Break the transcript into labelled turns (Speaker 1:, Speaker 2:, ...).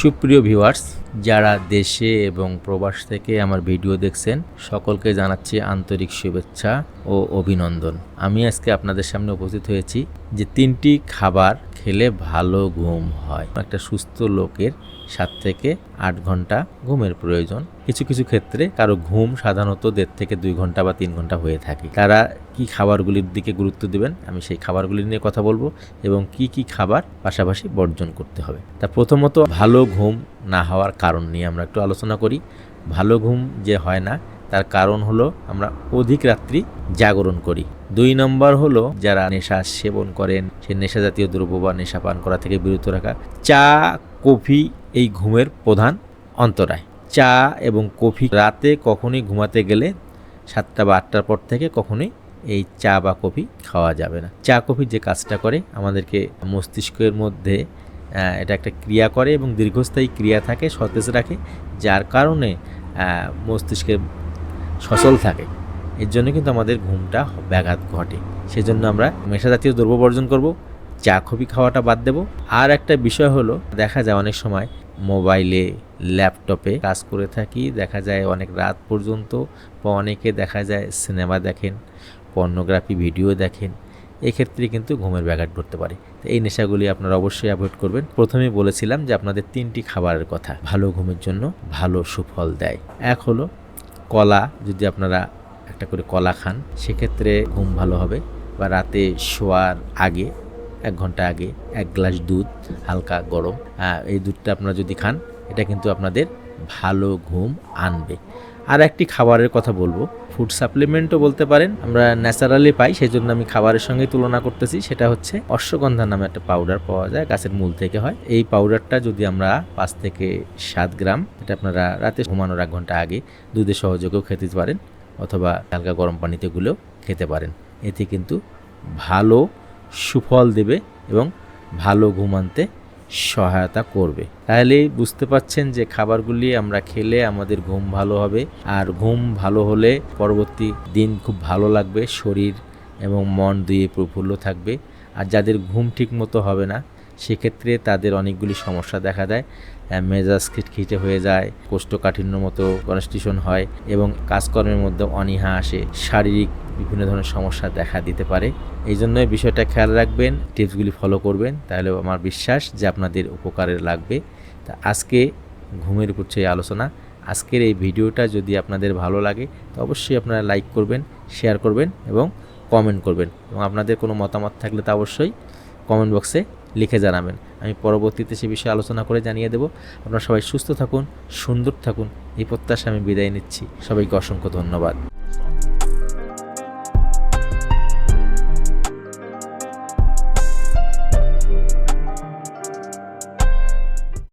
Speaker 1: সুপ্রিয় ভিউয়ার্স যারা দেশে এবং প্রবাস থেকে আমার ভিডিও দেখছেন সকলকে জানাচ্ছি আন্তরিক শুভেচ্ছা। ও অভিনন্দন। আমি আজকে আপনাদের সামনে উপস্থিত হয়েছি যে তিনটি খাবার খেলে ভালো ঘুম হয়। একটা সুস্থ লোকের সাত থেকে আট ঘণ্টা ঘুমের প্রয়োজন। কিছু কিছু ক্ষেত্রে কারও ঘুম সাধারণত দেড় থেকে দুই ঘণ্টা বা তিন ঘণ্টা হয়ে থাকে। তারা কি খাবারগুলির দিকে গুরুত্ব দেবেন? আমি সেই খাবারগুলি নিয়ে কথা বলব এবং কি কি খাবার পাশাপাশি বর্জন করতে হবে। তা প্রথমত, ভালো ঘুম না হওয়ার কারণ নিয়ে আমরা একটু আলোচনা করি। ভালো ঘুম যে হয় না তার কারণ হলো আমরা অধিক রাত্রি জাগরণ করি। দুই নম্বর হলো যারা নেশা সেবন করেন সে নেশা জাতীয় দ্রব্য বা নেশা পান করা থেকে বিরত রাখা। চা কফি এই ঘুমের প্রধান অন্তরায়। চা এবং কফি রাতে কখনোই ঘুমাতে গেলে সাতটা বা আটটার পর থেকে কখনোই এই চা বা কফি খাওয়া যাবে না। চা কফি যে কাজটা করে আমাদেরকে মস্তিষ্কের মধ্যে এটা একটা ক্রিয়া করে এবং দীর্ঘস্থায়ী ক্রিয়া থাকে সতেজ রাখে যার কারণে আহ, মস্তিষ্কে সচল থাকে। এর জন্য কিন্তু আমাদের ঘুমটা ব্যাঘাত ঘটে। সেজন্য আমরা নেশা জাতীয় দ্রব্য বর্জন করব, চা কফি খাওয়াটা বাদ দেব। আর একটা বিষয় হলো, দেখা যায় অনেক সময় মোবাইলে, ল্যাপটপে কাজ করে থাকি, দেখা যায় অনেক রাত পর্যন্ত বা অনেকে দেখা যায় সিনেমা দেখেন, পর্নোগ্রাফি ভিডিও দেখেন। এক্ষেত্রে কিন্তু ঘুমের ব্যাঘাত ঘটতে পারে। তো এই নেশাগুলি আপনারা অবশ্যই অ্যাভয়েড করবেন। প্রথমে বলেছিলাম যে আপনাদের তিনটি খাবারের কথা, ভালো ঘুমের জন্য ভালো সুফল দেয়। এক হলো কলা, যদি আপনারা একটা করে কলা খান, সেক্ষেত্রে ঘুম ভালো হবে। বা রাতে শোয়ার আগে, এক ঘণ্টা আগে এক গ্লাস দুধ হালকা গরম এই দুধটা আপনারা যদি খান, এটা কিন্তু আপনাদের ভালো ঘুম আনবে। আর একটি খাবারের কথা বলব। ফুড সাপ্লিমেন্টও বলতে পারেন, আমরা ন্যাচারালি পাই সেই জন্য আমি খাবারের সঙ্গে তুলনা করতেছি। সেটা হচ্ছে অশ্বগন্ধা নামে একটা পাউডার পাওয়া যায়, গাছের মূল থেকে হয়। এই পাউডারটা যদি আমরা পাঁচ থেকে সাত গ্রাম, এটা আপনারা রাতে ঘুমানোর এক ঘণ্টা আগে দুধের সহযোগেও খেতে পারেন, অথবা হালকা গরম পানিতে গুলেও খেতে পারেন। এতে কিন্তু ভালো সুফল দেবে এবং ভালো ঘুম আনতে সহায়তা করবে। তাহলে বুঝতে পাচ্ছেন যে খাবারগুলি আমরা খেলে আমাদের ঘুম ভালো হবে আর ঘুম ভালো হলে পরবর্তী দিন খুব ভালো লাগবে, শরীর এবং মন দুয়ে প্রফুল্ল থাকবে। আর যাদের ঘুম ঠিক মতো হবে না সেক্ষেত্রে তাদের অনেকগুলি সমস্যা দেখা দেয়। মেজাজ খিটখিটে হয়ে যায় কোষ্ঠকাঠিন্য মতো কনস্টিশন হয় এবং কাজকর্মের মধ্যে অনীহা আসে, শারীরিক বিভিন্ন ধরনের সমস্যা দেখা দিতে পারে। এই জন্য বিষয়টা খেয়াল রাখবেন টিপসগুলি ফলো করবেন, তাহলে আমার বিশ্বাস যে আপনাদের উপকারে লাগবে। তা আজকে ঘুমের উপর সেই আলোচনা, আজকের এই ভিডিওটা যদি আপনাদের ভালো লাগে, তো অবশ্যই আপনারা লাইক করবেন শেয়ার করবেন এবং কমেন্ট করবেন। এবং আপনাদের কোনো মতামত থাকলে তা অবশ্যই কমেন্ট বক্সে লিখে জানাবেন। আমি পরবর্তীতে সে বিষয়ে আলোচনা করে জানিয়ে দেব। আপনারা সবাই সুস্থ থাকুন, সুন্দর থাকুন। এই প্রত্যাশা আমি বিদায় নিচ্ছি। সবাইকে অসংখ্য ধন্যবাদ।